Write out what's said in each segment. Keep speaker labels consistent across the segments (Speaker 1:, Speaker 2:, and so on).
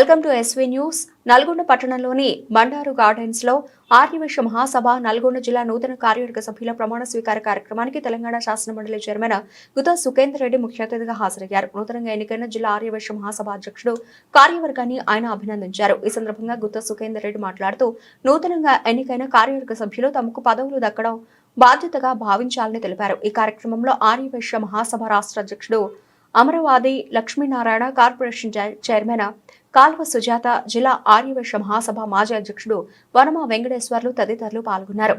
Speaker 1: Welcome to SV news. Nalgonda పట్టణంలోని బండారు గార్డెన్స్లో ఆర్యవేశ మహాసభ నల్గొండ జిల్లా నూతన కార్యవర్గ సభ్యుల ప్రమాణ స్వీకార కార్యక్రమానికి తెలంగాణ శాసన మండలి చైర్మన్ గుత సుఖేందర్ రెడ్డి ముఖ్య అతిథిగా హాజరయ్యారు. నూతనంగా ఎన్నికైన జిల్లా ఆర్యవేశ మహాసభ అధ్యక్షుడు కార్యవర్గాన్ని ఆయన అభినందించారు. ఈ సందర్భంగా గుత సుఖేందర్ రెడ్డి మాట్లాడుతూ నూతనంగా ఎన్నికైన కార్యవర్గ సభ్యులు తమకు పదవులు దక్కడం బాధ్యతగా భావించాలని తెలిపారు. ఈ కార్యక్రమంలో ఆర్యవేశ మహాసభ రాష్ట్ర అధ్యక్షుడు అమరవాది లక్ష్మీనారాయణ కార్పొరేషన్ చైర్మన్ కాల్వ సుజాత జిల్లా ఆర్యవైశ్య మహాసభ మాజీ అధ్యక్షుడు వనమ వెంకటేశ్వర్లు తదితరులు పాల్గొన్నారు.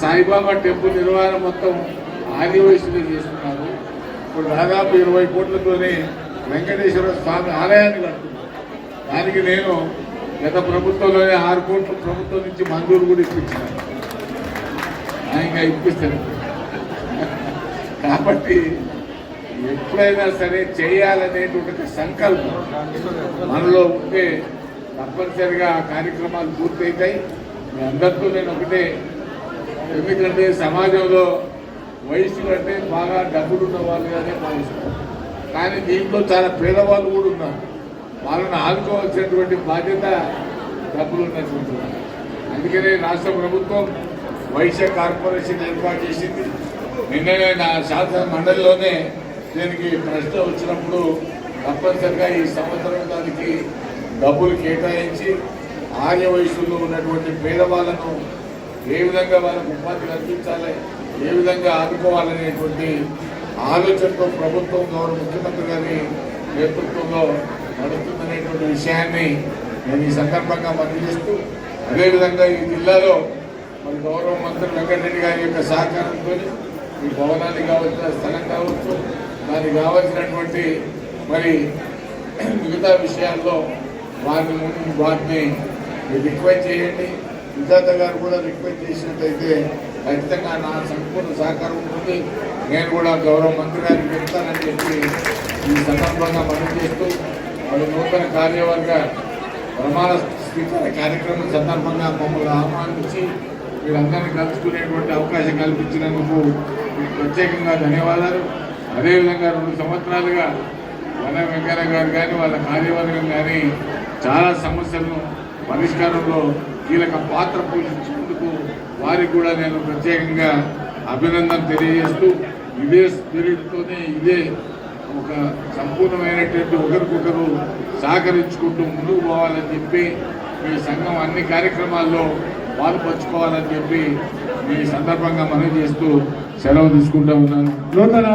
Speaker 2: సాయిబాబా టెంపుల్ నిర్వహణ మొత్తం ఆదివాసులు చేస్తున్నారు. ఇప్పుడు దాదాపు ఇరవై కోట్లతోనే వెంకటేశ్వర స్వామి ఆలయాన్ని కడుతున్నారు. దానికి నేను గత ప్రభుత్వంలోనే ఆరు కోట్లు ప్రభుత్వం నుంచి మంజూరు కూడా ఇప్పించాను. ఇంకా ఇప్పిస్తాను కాబట్టి ఎప్పుడైనా సరే చేయాలనేటువంటి సంకల్పం. మనలో ఉంటే తప్పనిసరిగా ఆ కార్యక్రమాలు పూర్తవుతాయి మీ అందరితో నేను ఒకటే ఎందుకంటే సమాజంలో వయసు అంటే బాగా డబ్బులున్న వాళ్ళుగానే భావిస్తారు. కానీ దీంట్లో చాలా పేదవాళ్ళు కూడా ఉన్నారు. వాళ్ళని ఆదుకోవాల్సినటువంటి బాధ్యత డబ్బులు ఉన్నటువంటి అందుకనే రాష్ట్ర ప్రభుత్వం వైశ్య కార్పొరేషన్ ఏర్పాటు చేసింది. నిన్ననే నా శాసన మండలిలోనే దీనికి ప్రశ్న వచ్చినప్పుడు తప్పనిసరిగా ఈ సంవత్సరం దానికి డబ్బులు కేటాయించి ఆర్య వయసులో ఉన్నటువంటి పేదవాళ్ళను ఏ విధంగా వాళ్ళకు ఉపాధి కల్పించాలి ఏ విధంగా ఆదుకోవాలనేటువంటి ఆలోచనతో ప్రభుత్వం గౌరవ ముఖ్యమంత్రి గారి నేతృత్వంలో నడుస్తుందనేటువంటి విషయాన్ని నేను ఈ సందర్భంగా మనవి చేస్తూ అదేవిధంగా ఈ జిల్లాలో మరి గౌరవ మంత్రి వెంకటరెడ్డి గారి యొక్క సహకారంతో ఈ భవనానికి కావాల్సిన స్థలం కావచ్చు దానికి కావలసినటువంటి మరి మిగతా విషయాల్లో వారిని వాటిని రిక్వెస్ట్ చేయండి. విజాత గారు కూడా రిక్వెస్ట్ చేసినట్టయితే ఖచ్చితంగా నా సంపూర్ణ సహకారం ఉంటుంది. నేను కూడా గౌరవ మంత్రి గారికి చెప్తానని చెప్పి ఈ సందర్భంగా మనం చేస్తూ వాళ్ళు నూతన కార్యవర్గ ప్రమాణ స్వీకార కార్యక్రమం సందర్భంగా మమ్మల్ని ఆహ్వానించి మీరందరినీ కలుసుకునేటువంటి అవకాశం కల్పించినందుకు మీకు ప్రత్యేకంగా ధన్యవాదాలు. అదేవిధంగా రెండు సంవత్సరాలుగా వన వెంకయ్య గారు కానీ వాళ్ళ కార్యవర్గం కానీ చాలా సమస్యలను పరిష్కారంలో కీలక పాత్ర పోషించుకుందుకు వారికి కూడా నేను ప్రత్యేకంగా అభినందన తెలియజేస్తూ ఇదే స్పిరిట్తోనే ఇదే ఒక సంపూర్ణమైనటువంటి ఒకరికొకరు సహకరించుకుంటూ ముందుకు పోవాలని చెప్పి మీ సంఘం అన్ని కార్యక్రమాల్లో పాల్పంచుకోవాలని చెప్పి ఈ సందర్భంగా మనవి చేస్తూ సెలవు తీసుకుంటూ ఉన్నాను.
Speaker 3: నూతన